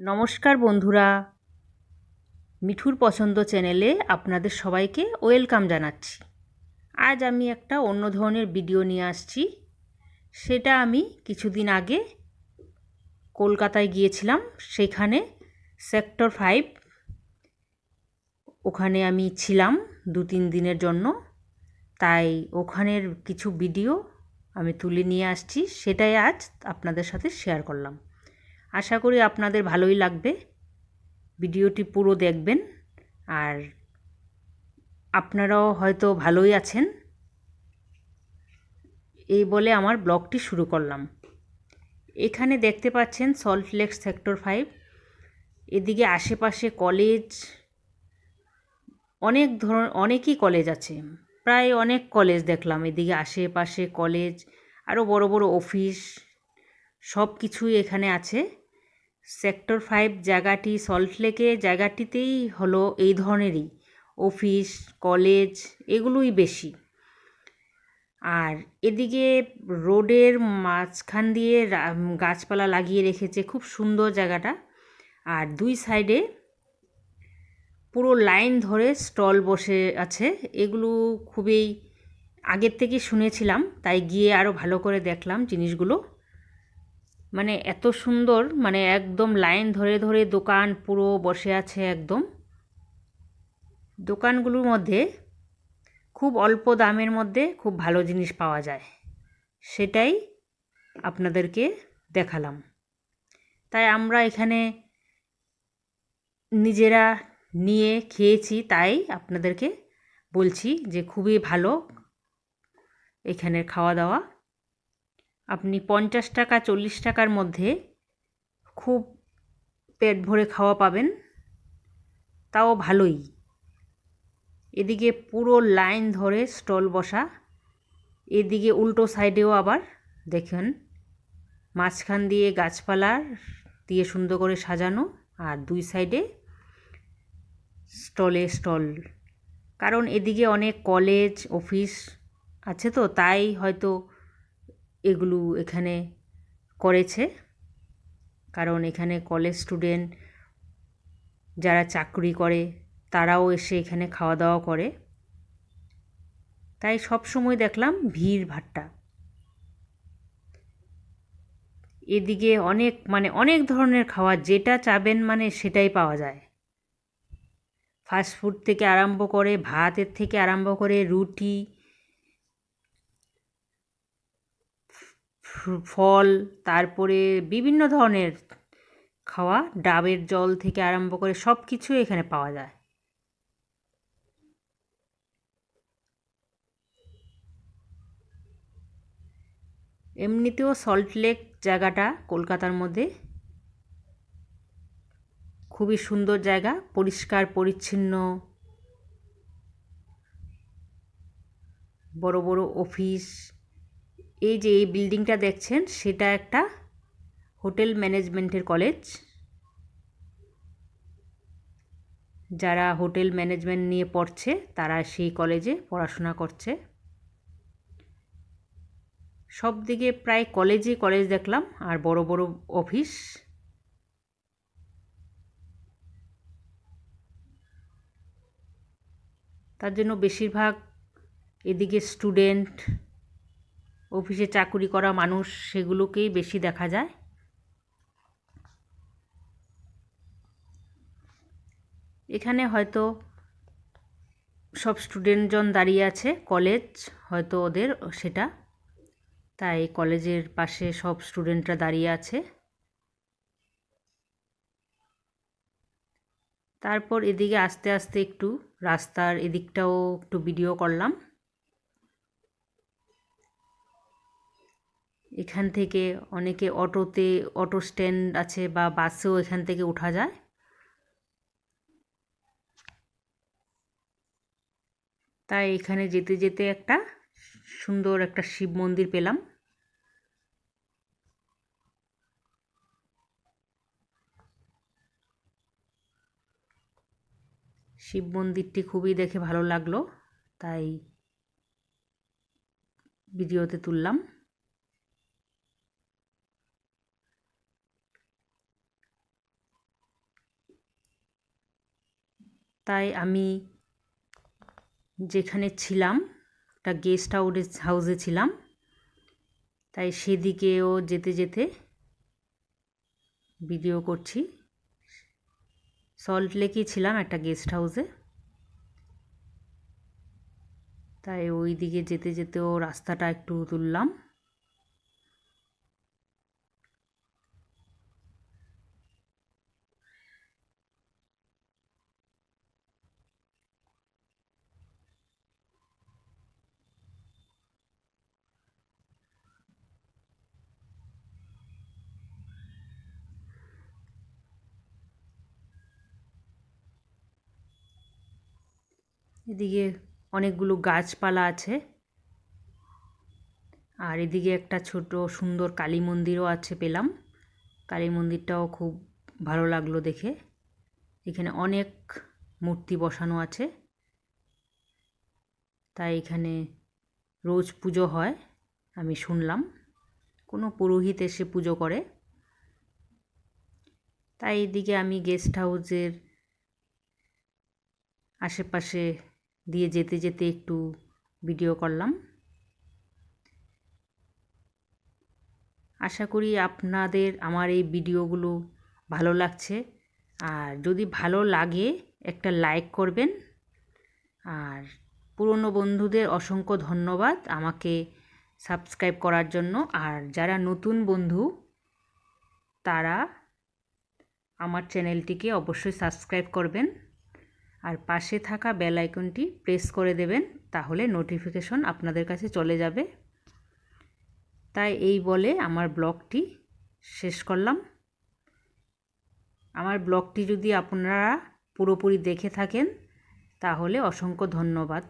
নমস্কার বন্ধুরা। মিঠুর পছন্দ চ্যানেলে আপনাদের সবাইকে ওয়েলকাম জানাচ্ছি। আজ আমি একটা অন্য ধরনের ভিডিও নিয়ে আসছি। সেটা আমি কিছুদিন আগে কলকাতায় গিয়েছিলাম। সেখানে সেক্টর ফাইভ ওখানে আমি ছিলাম দু তিন দিনের জন্য। তাই ওখানের কিছু ভিডিও আমি তুলে নিয়ে আসছি। সেটাই আজ আপনাদের সাথে শেয়ার করলাম। আশা করি আপনাদের ভালোই লাগবে। ভিডিওটি পুরো দেখবেন। আর আপনারাও হয়তো ভালোই আছেন। এই বলে আমার ব্লগটি শুরু করলাম। এখানে দেখতে পাচ্ছেন সল্ট লেক সেক্টর ফাইভ এদিকে আশেপাশে কলেজ অনেক ধরন অনেকই কলেজ আছে। প্রায় অনেক কলেজ দেখলাম। এদিকে আশেপাশে কলেজ আরও বড় বড় অফিস সব কিছুই এখানে আছে। সেক্টর ফাইভ জায়গাটি সল্টলেকে জায়গাটিতেই হলো এই ধরনেরই অফিস, কলেজ, এগুলোই বেশি। আর এদিকে রোডের মাঝখান দিয়ে গাছপালা লাগিয়ে রেখেছে খুব সুন্দর জায়গাটা। আর দুই সাইডে পুরো লাইন ধরে স্টল বসে আছে। এগুলো খুবই আগের থেকে শুনেছিলাম, তাই গিয়ে আরও ভালো করে দেখলাম জিনিসগুলো। মানে এত সুন্দর মানে একদম লাইন ধরে ধরে দোকান পুরো বসে আছে একদম। দোকানগুলোর মধ্যে খুব অল্প দামের মধ্যে খুব ভালো জিনিস পাওয়া যায়। সেটাই আপনাদেরকে দেখালাম। তাই আমরা এখানে নিজেরা নিয়ে খেয়েছি, তাই আপনাদেরকে বলছি যে খুবই ভালো এখানের খাওয়া দাওয়া। আপনি পঞ্চাশ টাকা, চল্লিশ টাকার মধ্যে খুব পেট ভরে খাওয়া পাবেন। তাও ভালোই। এদিকে পুরো লাইন ধরে স্টল বসা। এদিকে উল্টো সাইডেও আবার দেখেন, মাঝখান দিয়ে গাছপালার দিয়ে সুন্দর করে সাজানো আর দুই সাইডে স্টলে স্টল। কারণ এদিকে অনেক কলেজ, অফিস আছে তো, তাই হয়তো এগুলো এখানে করেছে। কারণ এখানে কলেজ স্টুডেন্ট যারা চাকরি করে, তারাও এসে এখানে খাওয়া দাওয়া করে। তাই সব সময় দেখলাম ভিড় ভাট্টা। এদিকে অনেক মানে অনেক ধরনের খাওয়া, যেটা চাবেন মানে সেটাই পাওয়া যায়। ফাস্টফুড থেকে আরম্ভ করে, ভাতের থেকে আরম্ভ করে, রুটি ফল, তারপরে বিভিন্ন ধরনের খাওয়া, ডাবের জল থেকে আরম্ভ করে সব কিছু এখানে পাওয়া যায়। এমনিতেও সল্টলেক জায়গাটা কলকাতার মধ্যে খুবই সুন্দর জায়গা, পরিষ্কার, পরিচ্ছন্ন। বড় বড় অফিস এই যে এই বিল্ডিংটা দেখছেন, সেটা একটা হোটেল ম্যানেজমেন্টের কলেজ। যারা হোটেল ম্যানেজমেন্ট নিয়ে পড়ছে, তারা সেই কলেজে পড়াশোনা করছে। সব দিকে প্রায় কলেজে কলেজ দেখলাম, আর বড় বড় অফিস। তার জন্য বেশিরভাগ এদিকে স্টুডেন্ট অফিসে চাকুরি করা মানুষ সেগুলোকেই বেশি দেখা যায়। এখানে হয়তো সব স্টুডেন্টজন দাঁড়িয়ে আছে কলেজ হয়তো ওদের সেটা। তাই কলেজের পাশে সব স্টুডেন্টরা দাঁড়িয়ে আছে। তারপর এদিকে আস্তে আস্তে একটু রাস্তার এদিকটাও একটু ভিডিও করলাম। এখান থেকে অনেকে অটোতে, অটো স্ট্যান্ড আছে বা বাসেও এখান থেকে ওঠা যায়। তাই এখানে যেতে যেতে একটা সুন্দর একটা শিব মন্দির পেলাম। শিব মন্দিরটি খুবই দেখে ভালো লাগল, তাই ভিডিওতে তুললাম। তাই আমি যেখানে ছিলাম, একটা গেস্ট হাউসে হাউসে ছিলাম, তাই সেদিকেও যেতে যেতে ভিডিও করছি। সল্ট লেকেই ছিলাম একটা গেস্ট হাউসে তাই ওই দিকে যেতে যেতেও রাস্তাটা একটু তুললাম। এদিকে অনেকগুলো গাছপালা আছে। আর এদিকে একটা ছোট সুন্দর কালী মন্দিরও আছে পেলাম। কালী মন্দিরটাও খুব ভালো লাগল দেখে। এখানে অনেক মূর্তি বসানো আছে। তাই এখানে রোজ পুজো হয়, আমি শুনলাম। কোনো পুরোহিত এসে পুজো করে। তাই এদিকে আমি গেস্ট হাউসের আশেপাশে দিয়ে যেতে যেতে একটু ভিডিও করলাম। আশা করি আপনাদের আমার এই ভিডিওগুলো ভালো লাগছে। আর যদি ভালো লাগে, একটা লাইক করবেন। আর পুরনো বন্ধুদের অসংখ্য ধন্যবাদ আমাকে সাবস্ক্রাইব করার জন্য। আর যারা নতুন বন্ধু, তারা আমার চ্যানেলটিকে অবশ্যই সাবস্ক্রাইব করবেন। আর পাশে থাকা বেল আইকনটি প্রেস করে দেবেন, তাহলে নোটিফিকেশন আপনাদের কাছে চলে যাবে। তাই এই বলে আমার ব্লগটি শেষ করলাম। আমার ব্লগটি যদি আপনারা পুরোপুরি দেখে থাকেন, তাহলে অসংখ্য ধন্যবাদ।